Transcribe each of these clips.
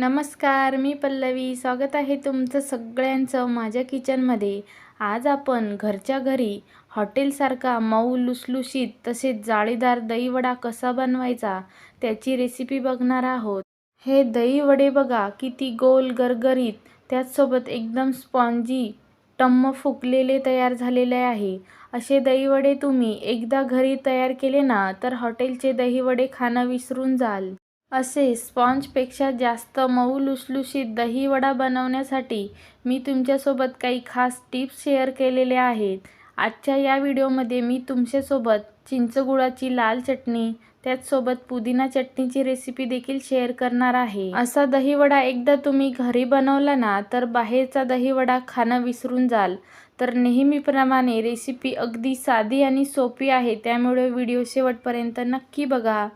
नमस्कार मी पल्लवी. स्वागत आहे तुमचं सगळ्यांचं माझ्या किचनमध्ये. आज आपण घरच्या घरी हॉटेलसारखा मऊ लुसलुशीत तसेच जाळीदार दहीवडा कसा बनवायचा त्याची रेसिपी बघणार आहोत. हे दहीवडे बघा किती गोल गरगरीत त्याचसोबत एकदम स्पॉन्जी टम्म फुकलेले तयार झालेले आहे. असे दहीवडे तुम्ही एकदा घरी तयार केले ना तर हॉटेलचे दहीवडे खाणं विसरून जाल. असे स्पॉन्जपेक्षा जास्त मऊ लुसलुशीत दहीवडा बनवण्यासाठी मी तुमच्यासोबत काही खास टिप्स शेअर केलेले आहेत. आजच्या या व्हिडिओमध्ये मी तुमच्यासोबत चिंचगुळाची लाल चटणी त्याचसोबत पुदिना चटणीची रेसिपी देखील शेअर करणार आहे. असा दहीवडा एकदा तुम्ही घरी बनवला ना तर बाहेरचा दहीवडा खाणं विसरून जाल. तर नेहमीप्रमाणे रेसिपी अगदी साधी आणि सोपी आहे त्यामुळे व्हिडिओ शेवटपर्यंत नक्की बघा.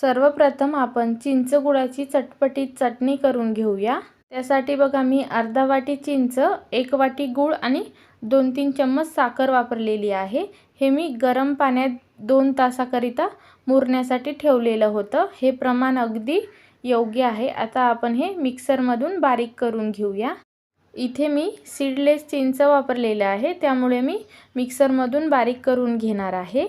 सर्वप्रथम आपण चिंचगुळाची चटपटीत चटणी करून घेऊया. त्यासाठी बघा मी अर्धा वाटी चिंच एक वाटी गूळ आणि दोन तीन चम्मच साखर वापरलेली आहे. हे मी गरम पाण्यात दोन तासाकरिता मुरण्यासाठी ठेवलेलं होतं. हे प्रमाण अगदी योग्य आहे. आता आपण हे मिक्सरमधून बारीक करून घेऊया. इथे मी सीडलेस चिंच वापरलेलं आहे. त्यामुळे मी मिक्सरमधून बारीक करून घेणार आहे.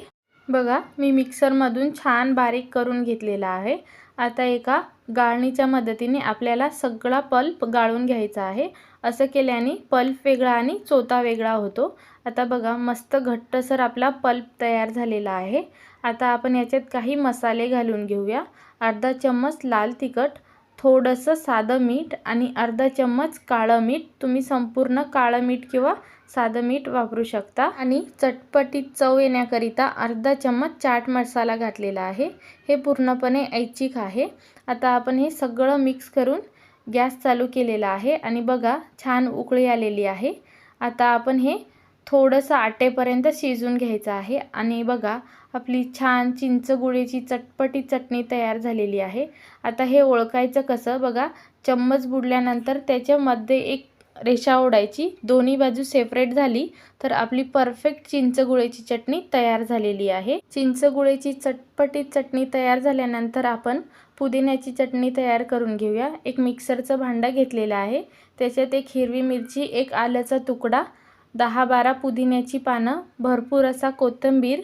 बघा मी मिक्सरमधून छान बारीक करून घेतलेला आहे. आता एका गाळणीच्या मदतीने आपल्याला सगळा पल्प गाळून घ्यायचा आहे. असं केल्याने पल्प वेगळा आणि चोता वेगळा होतो. आता बघा मस्त घट्टसर आपला पल्प तयार झालेला आहे. आता आपण याच्यात काही मसाले घालून घेऊया. अर्धा चम्मच लाल तिखट थोडंसं साधं मीठ आणि अर्धा चम्मच काळं मीठ. तुम्ही संपूर्ण काळं मीठ किंवा साधं मीठ वापरू शकता. आणि चटपटीत चव येण्याकरिता अर्धा चम्मच चाट मसाला घातलेला आहे. हे पूर्णपणे ऐच्छिक आहे. आता आपण हे सगळं मिक्स करून गॅस चालू केलेला आहे. आणि बघा छान उकळी आलेली आहे. आता आपण हे थोडंसं आटेपर्यंत शिजून घ्यायचं आहे. आणि बघा आपली छान चिंचगुळीची चटपटी चटणी तयार झालेली आहे. आता हे ओळखायचं कसं? बघा चम्मच बुडल्यानंतर त्याच्यामध्ये एक रेषा ओढायची. दोन्ही बाजू सेपरेट झाली तर आपली परफेक्ट चिंचगुळेची चटणी तयार झालेली आहे. चिंचगुळेची चटपटीत चटणी तयार झाल्यानंतर आपण पुदिन्याची चटणी तयार करून घेऊया. एक मिक्सरचं भांडं घेतलेलं आहे. त्याच्यात एक हिरवी मिरची एक आल्याचा तुकडा दहा बारा पुदिन्याची पानं भरपूर असा कोथिंबीर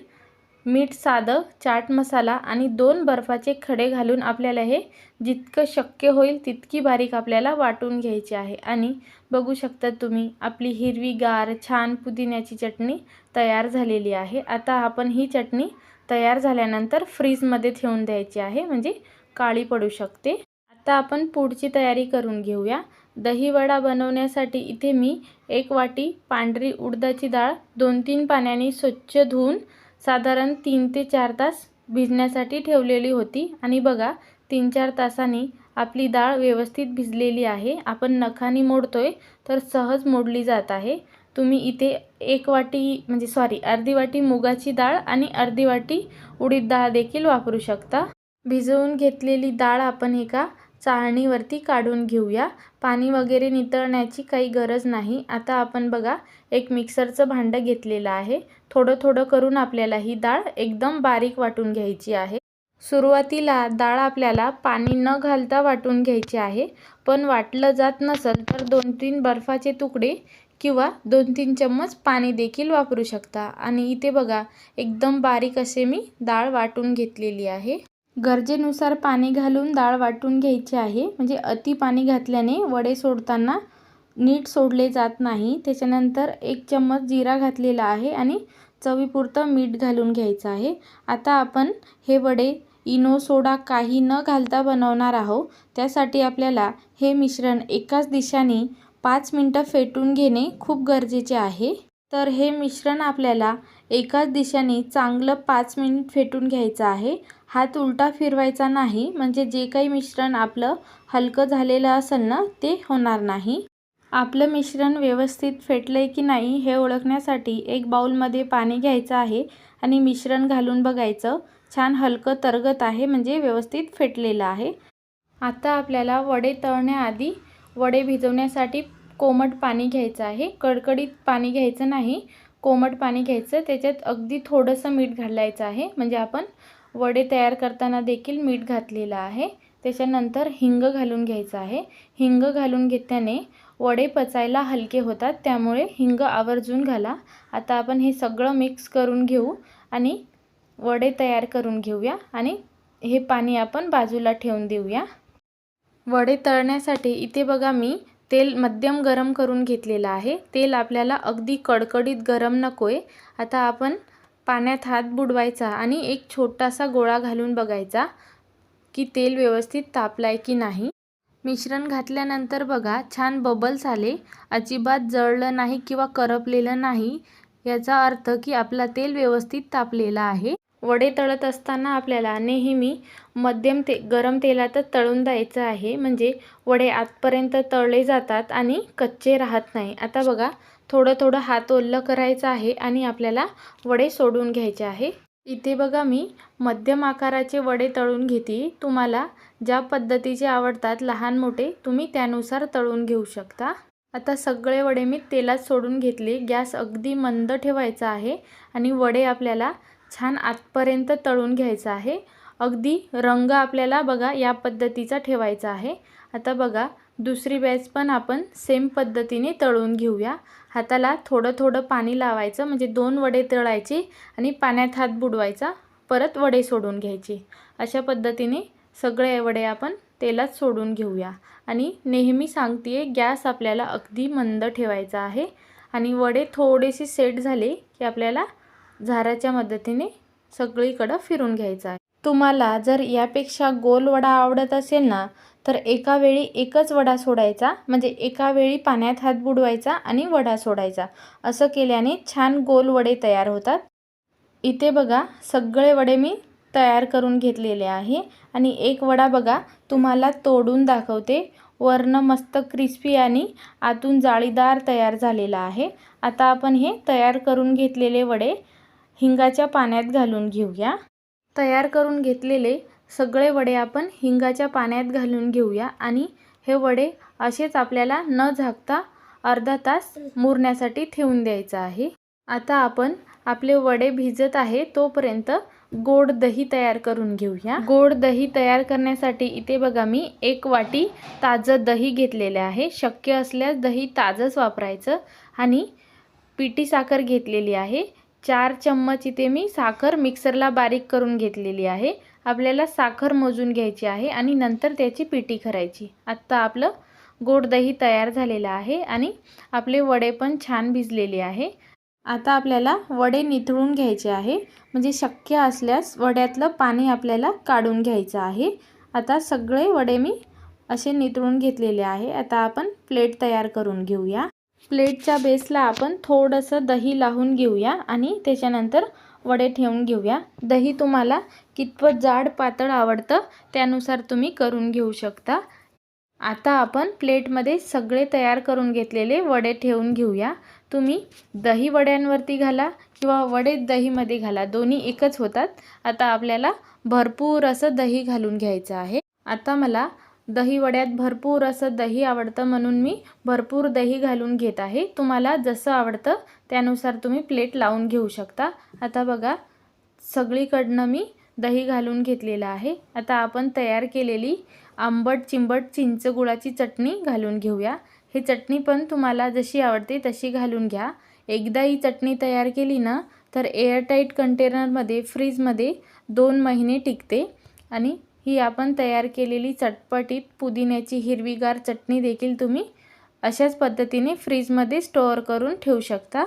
मीठ साधं चाट मसाला आणि दोन बर्फाचे खडे घालून आपल्याला हे जितकं शक्य होईल तितकी बारीक आपल्याला वाटून घ्यायची आहे. आणि बघू शकता तुम्ही आपली हिरवीगार छान पुदिन्याची चटणी तयार झालेली आहे. आता आपण ही चटणी तयार झाल्यानंतर फ्रीजमध्ये ठेवून द्यायची आहे म्हणजे काळी पडू शकते. आता आपण पुढची तयारी करून घेऊया. दहीवडा बनवण्यासाठी इथे मी एक वाटी पांढरी उडदाची डाळ दोन तीन पाण्याने स्वच्छ धुवून साधारण तीन ते चार तास भिजण्यासाठी ठेवलेली होती. आणि बघा तीन चार तासांनी आपली डाळ व्यवस्थित भिजलेली आहे. आपण नखाने मोडतोय तर सहज मोडली जात आहे. तुम्ही इथे एक वाटी म्हणजे सॉरी अर्धी वाटी मुगाची डाळ आणि अर्धी वाटी उडीद डाळ देखील वापरू शकता. भिजवून घेतलेली डाळ आपण एका चाळणीवरती काढून घेऊया. पाणी वगैरे नितळण्याची काही गरज नाही. आता आपण बघा एक मिक्सरचं भांडं घेतलेलं आहे. थोडं थोडं करून आपल्याला ही डाळ एकदम बारीक वाटून घ्यायची आहे. सुरुवातीला डाळ आपल्याला पाणी न घालता वाटून घ्यायची आहे. पण वाटलं जात नसेल तर दोन तीन बर्फाचे तुकडे किंवा दोन तीन चम्मच पाणी देखील वापरू शकता. आणि इथे बघा एकदम बारीक असे मी डाळ वाटून घेतलेली आहे. गरजेनुसार पाणी घालून डाळ वाटून घ्यायची आहे. म्हणजे अति पाणी घातल्याने वडे सोडताना नीट सोडले जात नाही. त्याच्यानंतर एक चम्मच जिरा घातलेला आहे आणि चवीपुरतं मीठ घालून घ्यायचं आहे. आता आपण हे वडे इनो सोडा काही न घालता बनवणार आहोत. त्यासाठी आपल्याला हे मिश्रण एकाच दिशाने पाच मिनटं फेटून घेणे खूप गरजेचे आहे. तर हे मिश्रण आपल्याला एकाच दिशेने चांगलं पाच मिनिट फेटून घ्यायचं आहे. हात उलटा फिरवायचा नाही म्हणजे जे काही मिश्रण आपलं हलकं झालेलं असेल ना ते होणार नाही. आपलं मिश्रण व्यवस्थित फेटलं आहे की नाही हे ओळखण्यासाठी एक बाऊलमध्ये पाणी घ्यायचं आहे आणि मिश्रण घालून बघायचं. छान हलकं तरगत आहे म्हणजे व्यवस्थित फेटलेलं आहे. आता आपल्याला वडे तळण्याआधी वडे भिजवण्यासाठी कोमट पाणी घ्यायचं आहे. कडकडीत पाणी घ्यायचं नाही. कोमट पाणी घ्यायचं. त्याच्यात अगदी थोडंसं मीठ घालायचं आहे. म्हणजे आपण वडे तयार करताना देखील मीठ घातलेलं आहे. त्याच्यानंतर हिंग घालून घ्यायचं आहे. हिंग घालून घेतल्याने वडे पचायला हलके होतात. त्यामुळे हिंग आवर्जून घाला. आता आपण हे सगळं मिक्स करून घेऊ आणि वडे तयार करून घेऊया आणि हे पाणी आपण बाजूला ठेवून देऊया. वडे तळण्यासाठी इथे बघा मी तेल मध्यम गरम करून घेतलेलं आहे. तेल आपल्याला अगदी कडकडीत गरम नको आहे आता आपण पाण्यात हात बुडवायचा आणि एक छोटासा गोळा घालून बघायचा की तेल व्यवस्थित तापलाय की नाही. मिश्रण घातल्यानंतर बघा छान बबल्स आले. अजिबात जळलं नाही किंवा करपलेलं नाही. याचा अर्थ की आपला तेल व्यवस्थित तापलेला आहे. वडे तळत असताना आपल्याला नेहमी मध्यम ते गरम तेलातच तळून द्यायचं आहे. म्हणजे वडे आतपर्यंत तळले जातात आणि कच्चे राहत नाही. आता बघा थोडं थोडं हात ओल्लं करायचं आहे आणि आपल्याला वडे सोडून घ्यायचे आहे. इथे बघा मी मध्यम आकाराचे वडे तळून घेते. तुम्हाला ज्या पद्धतीचे आवडतात लहान मोठे तुम्ही त्यानुसार तळून घेऊ शकता. आता सगळे वडे मी तेलात सोडून घेतले. गॅस अगदी मंद ठेवायचा आहे आणि वडे आपल्याला छान आतपर्यंत तळून घ्यायचं आहे. अगदी रंग आपल्याला बघा या पद्धतीचा ठेवायचा आहे. आता बघा दुसरी बॅच पण आपण सेम पद्धतीने तळून घेऊया. हाताला थोडं थोडं पाणी लावायचं म्हणजे दोन वडे तळायचे आणि पाण्यात हात बुडवायचा परत वडे सोडून घ्यायचे. अशा पद्धतीने सगळे वडे आपण तेलात सोडून घेऊया. आणि नेहमी सांगते गॅस आपल्याला अगदी मंद ठेवायचा आहे. आणि वडे थोडेसे सेट झाले की आपल्याला झाराच्या मदतीने सगळीकडं फिरून घ्यायचं आहे. तुम्हाला जर यापेक्षा गोल वडा आवडत असेल ना तर एका वेळी एकच वडा सोडायचा म्हणजे एका वेळी पाण्यात हात बुडवायचा आणि वडा सोडायचा. असं केल्याने छान गोल वडे तयार होतात. इथे बघा सगळे वडे मी तयार करून घेतलेले आहे. आणि एक वडा बघा तुम्हाला तोडून दाखवते. वरनं मस्त क्रिस्पी आणि आतून जाळीदार तयार झालेला आहे. आता आपण हे तयार करून घेतलेले वडे हिंगाच्या पाण्यात घालून घेऊया. तयार करून घेतलेले सगळे वडे आपण हिंगाच्या पाण्यात घालून घेऊया आणि हे वडे असेच आपल्याला न झाकता अर्धा तास मुरण्यासाठी ठेवून द्यायचं आहे. आता आपण आपले वडे भिजत आहे तोपर्यंत गोड दही तयार करून घेऊया. गोड दही तयार करण्यासाठी इथे बघा मी एक वाटी ताजं दही घेतलेले आहे. शक्य असल्यास दही ताजंच वापरायचं आणि पिठी साखर घेतलेली आहे. चार चम्मच इथे मी साखर मिक्सरला बारीक करून घेतलेली आहे. आपल्याला साखर मोजून घ्यायची आहे आणि नंतर त्याची पिठी करायची. आत्ता आपलं गोड दही तयार झालेलं आहे आणि आपले वडे पण छान भिजलेले आहे. आता आपल्याला वडे निथळून घ्यायचे आहे. म्हणजे शक्य असल्यास वड्यातलं पाणी आपल्याला काढून घ्यायचं आहे. आता सगळे वडे मी असे निथळून घेतलेले आहे. आता आपण प्लेट तयार करून घेऊया. प्लेटच्या बेसला आपण थोडंसं दही लावून घेऊया आणि त्याच्यानंतर वडे ठेवून घेऊया. दही तुम्हाला कितपत जाड पातळ आवडतं त्यानुसार तुम्ही करून घेऊ शकता. आता आपण प्लेटमध्ये सगळे तयार करून घेतलेले वडे ठेवून घेऊया. तुम्ही दही वड्यांवरती घाला किंवा वडे दहीमध्ये घाला दोन्ही एकच होतात. आता आपल्याला भरपूर असं दही घालून घ्यायचं आहे. आता मला दही वड्यात भरपूर असं दही आवडतं म्हणून मी भरपूर दही घालून घेत आहे. तुम्हाला जसं आवडतं त्यानुसार तुम्ही प्लेट लावून घेऊ शकता. आता बघा सगळीकडनं मी दही घालून घेतलेलं आहे. आता आपण तयार केलेली आंबट चिंबट चिंच गुळाची चटणी घालून घेऊया. ही चटणी पण तुम्हाला जशी आवडते तशी घालून घ्या. एकदा ही चटणी तयार केली ना तर एअरटाईट कंटेनरमध्ये फ्रीजमध्ये दोन महिने टिकते आणि ही आपण तयार केलेली चटपटीत पुदिन्याची हिरवीगार चटणी देखील तुम्ही अशाच पद्धतीने फ्रीजमध्ये स्टोअर करून ठेवू शकता.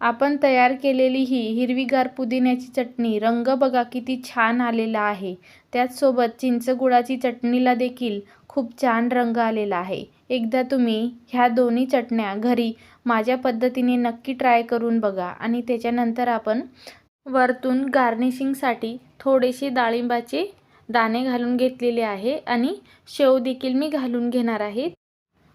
आपण तयार केलेली ही हिरवीगार पुदिन्याची चटणी रंग बघा किती छान आलेला आहे. त्याचसोबत चिंचगुळाची चटणीला देखील खूप छान रंग आलेला आहे. एकदा तुम्ही ह्या दोन्ही चटण्या घरी माझ्या पद्धतीने नक्की ट्राय करून बघा आणि त्याच्यानंतर आपण वरतून गार्निशिंगसाठी थोडेसे डाळिंबाचे दाणे घालून घेतलेले आहे आणि शेव देखील मी घालून घेणार आहे.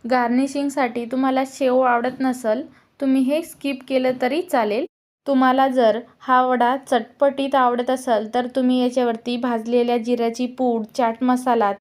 गार्निशिंगसाठी तुम्हाला शेव आवडत नसेल तुम्ही हे स्किप केलं तरी चालेल. तुम्हाला जर हा वडा चटपटीत आवडत असेल तर तुम्ही याच्यावरती भाजलेल्या जिऱ्याची पूड चाट मसाला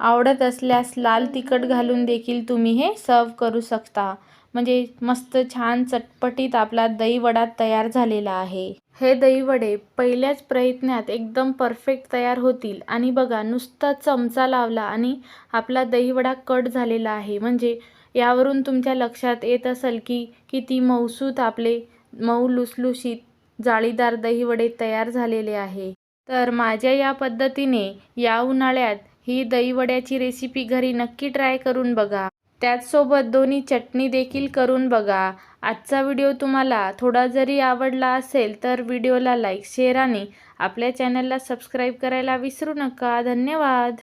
आवडत असल्यास लाल तिखट घालून देखील तुम्ही हे सर्व करू शकता. म्हणजे मस्त छान चटपटीत आपला दहीवडा तयार झालेला आहे. हे दहीवडे पहिल्याच प्रयत्नात एकदम परफेक्ट तयार होतील. आणि बघा नुसता चमचा लावला आणि आपला दहीवडा कट झालेला आहे. म्हणजे यावरून तुमच्या लक्षात येत असेल की किती मऊसूत आपले मऊ लुसलुशीत जाळीदार दहीवडे तयार झालेले आहे. तर माझ्या या पद्धतीने या उन्हाळ्यात ही दहीवड्याची रेसिपी घरी नक्की ट्राय करून बघा. त्याचसोबत दोन्ही चटणी देखील करून बघा. आजचा व्हिडिओ तुम्हाला थोडा जरी आवडला असेल तर व्हिडिओला लाईक शेअर आणि आपल्या चॅनलला सबस्क्राईब करायला विसरू नका. धन्यवाद.